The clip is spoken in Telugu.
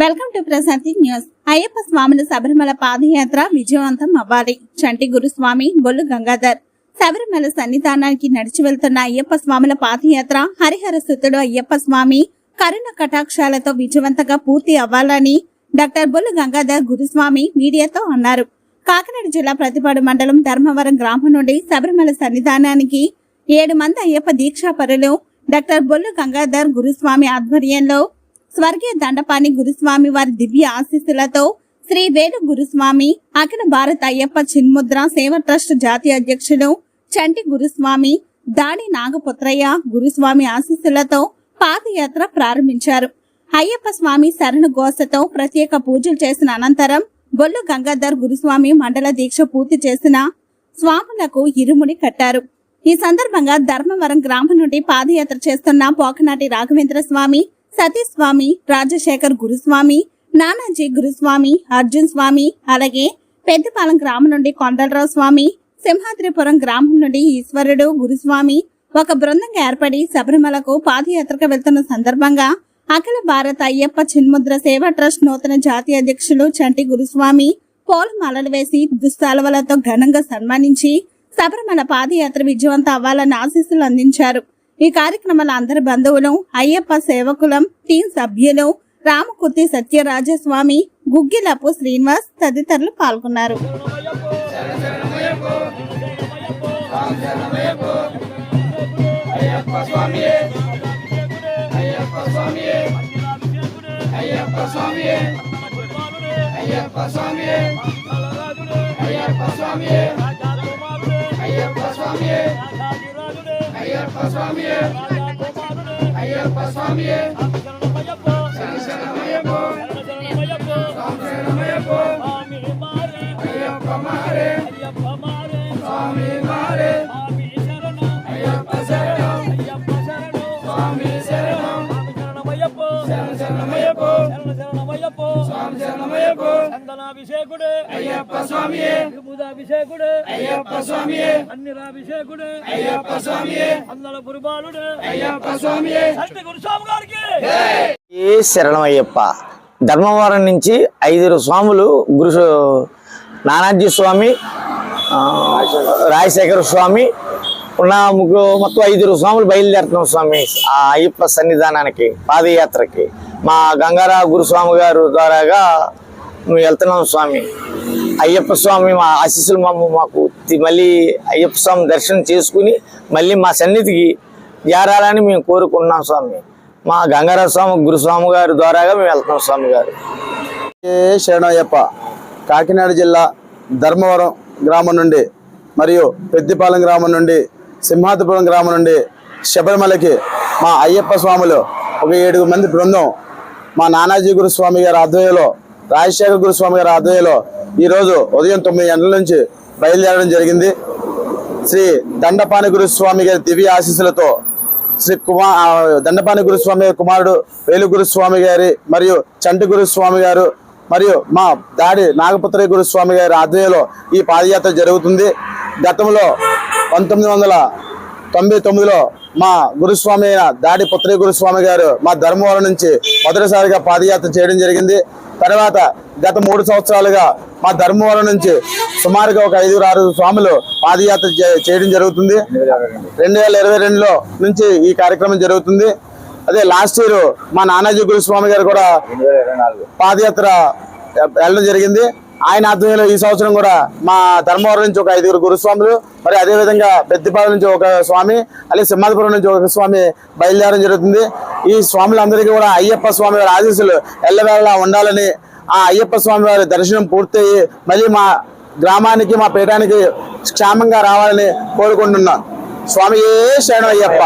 Welcome to Prashanti news. Ayyappa స్వాముల శబరిమల పాదయాత్ర విజయవంతం అవ్వాలి. చంటి గురుస్వామి బొల్లు గంగాధర్. శబరిమల సన్నిధానానికి నడిచి వెళ్తున్న అయ్యప్ప స్వాముల పాదయాత్ర హరిహర సుతుడు అయ్యప్ప స్వామి కరుణ కటాక్షాలతో విజయవంతంగా పూర్తి అవ్వాలని డాక్టర్ బొల్లు గంగాధర్ గురుస్వామి మీడియాతో అన్నారు. కాకినాడ జిల్లా ప్రతిపాడు మండలం ధర్మవరం గ్రామం నుండి శబరిమల సన్నిధానానికి ఏడు మంది అయ్యప్ప దీక్షాపరులు డాక్టర్ బొల్లు గంగాధర్ గురుస్వామి ఆధ్వర్యంలో స్వర్గీయ దండపాణి గురుస్వామి వారి దివ్య ఆశీస్సులతో శ్రీ వేణు గురుస్వామి అఖిల భారత అయ్యప్ప చిన్ముద్ర సేవ ట్రస్ట్ జాతీయ అధ్యక్షుడు చంటి గురుస్వామి దాడి నాగపుత్రయ్య గురుస్వామి ఆశీస్సులతో పాదయాత్ర ప్రారంభించారు. అయ్యప్ప స్వామి శరణు గోసతో ప్రత్యేక పూజలు చేసిన అనంతరం బొల్లు గంగాధర్ గురుస్వామి మండల దీక్ష పూర్తి చేసిన స్వాములకు ఇరుముడి కట్టారు. ఈ సందర్భంగా ధర్మవరం గ్రామం నుండి పాదయాత్ర చేస్తున్న పోకనాటి రాఘవేంద్ర స్వామి సతీష్ స్వామి రాజశేఖర్ గురుస్వామి నానాజీ గురుస్వామి అర్జున్ స్వామి అలాగే పెద్దపాలెం గ్రామం నుండి కొండలరావు స్వామి సింహాద్రిపురం గ్రామం నుండి ఈశ్వరుడు గురుస్వామి ఒక బృందంగా ఏర్పడి శబరిమలకు పాదయాత్రకు వెళ్తున్న సందర్భంగా అఖిల భారత అయ్యప్ప చిన్ముద్ర సేవా ట్రస్ట్ నూతన జాతీయ అధ్యక్షులు చంటి గురుస్వామి పూలమాలలు వేసి దుస్తాలవలతో ఘనంగా సన్మానించి శబరిమల పాదయాత్ర విజయవంతం అవ్వాలని ఆశీస్సులు అందించారు. ఈ కార్యక్రమంలో అందరి బంధువులు అయ్యప్ప సేవకులం టీం సభ్యులు రామకుర్తి సత్యరాజస్వామి గుగ్గిలపు శ్రీనివాస్ తదితరులు పాల్గొన్నారు. అయ్యప్ప స్వామి అయ్యప్ప స్వామి అయ్యప్ప స్వామి అయ్యప్ప స్వామి అయ్యప్ప స్వామియే అయ్యప్ప స్వామియే అయ్యప్ప స్వామియే. అయ్యప్ప స్వామియే. శరణమయ్యప్పో శరణమయ్యప్పో చందనాభిషేకుడే అయ్యప్ప స్వామియే. విభూదాభిషేకుడే. అయ్యప్ప స్వామియే. అన్నిరాభిషేకుడే అయ్యప్ప స్వామియే. అందల గురుబాలుడే అయ్యప్ప సత్య గురుస్వామి గారికి. ఏ శరణమయ్యప్ప. ధర్మవరం నుంచి ఐదుగురు స్వాములు గురు నానాజీ స్వామి రాజశేఖర స్వామి ఉన్న ముగ్గురు మొత్తం ఐదుగురు స్వాములు బయలుదేరుతున్నాం స్వామి. ఆ అయ్యప్ప సన్నిధానానికి పాదయాత్రకి. మా గంగారా గురుస్వామి గారు ద్వారాగా మేము వెళ్తున్నాం స్వామి. అయ్యప్ప స్వామి మా ఆశీస్సులు మా మాకు తి- మళ్ళీ అయ్యప్ప స్వామి దర్శనం చేసుకుని మళ్ళీ మా సన్నిధికి చేరాలని మేము కోరుకున్నాం స్వామి. మా గంగారావు స్వామి గురుస్వామి గారి ద్వారాగా మేము వెళ్తున్నాం స్వామి గారు. ఏ శరణయ్యప్ప కాకినాడ జిల్లా ధర్మవరం గ్రామం నుండి మరియు పెద్దిపాలెం గ్రామం నుండి సింహాద్రిపురం గ్రామం నుండి శబరిమలకి మా అయ్యప్ప స్వాములు ఒక ఏడుగురు మంది బృందం మా నానాజీ గురుస్వామి గారి ఆధ్వర్యంలో రాజశేఖర గురుస్వామి గారి ఆధ్వర్యంలో ఈరోజు ఉదయం తొమ్మిది గంటల నుంచి బయలుదేరడం జరిగింది. శ్రీ దండపాని గురుస్వామి గారి దివ్య ఆశీస్సులతో శ్రీ కుమార్ దండపాని గురుస్వామి గారి కుమారుడు వేలు గురుస్వామి గారి మరియు చంటి గురుస్వామి గారు మరియు మా దాడి నాగపుత్ర గురుస్వామి గారి ఆధ్వర్యంలో ఈ పాదయాత్ర జరుగుతుంది. గతంలో పంతొమ్మిది వందల తొంభై తొమ్మిదిలో మా గురుస్వామి అయిన దాడి పుత్రి గురుస్వామి గారు మా ధర్మవరం నుంచి మొదటిసారిగా పాదయాత్ర చేయడం జరిగింది. తర్వాత గత మూడు సంవత్సరాలుగా మా ధర్మవరం నుంచి సుమారుగా ఒక ఐదుగురు ఆరు స్వాములు పాదయాత్ర చే- చేయడం జరుగుతుంది. రెండు వేల ఇరవై రెండులో నుంచి ఈ కార్యక్రమం జరుగుతుంది. అదే లాస్ట్ ఇయర్ మా నానాజీ గురుస్వామి గారు కూడా పాదయాత్ర వెళ్ళడం జరిగింది. ఆయన ఆధ్వర్యంలో ఈ సంవత్సరం కూడా మా ధర్మవరం నుంచి ఒక ఐదుగురు గురుస్వాములు మరి అదేవిధంగా విధంగా నుంచి ఒక స్వామి అలాగే సింహాద్రిపురం నుంచి ఒక స్వామి బయలుదేరడం జరుగుతుంది. ఈ స్వాములందరికీ కూడా అయ్యప్ప స్వామి వారి ఆశీస్సులు ఎల్లవేళలా ఉండాలని ఆ అయ్యప్ప స్వామి వారి దర్శనం పూర్తయి మళ్ళీ మా గ్రామానికి మా పీఠానికి క్షేమంగా రావాలని కోరుకుంటున్నాం. స్వామి ఏ శరణం అయ్యప్ప.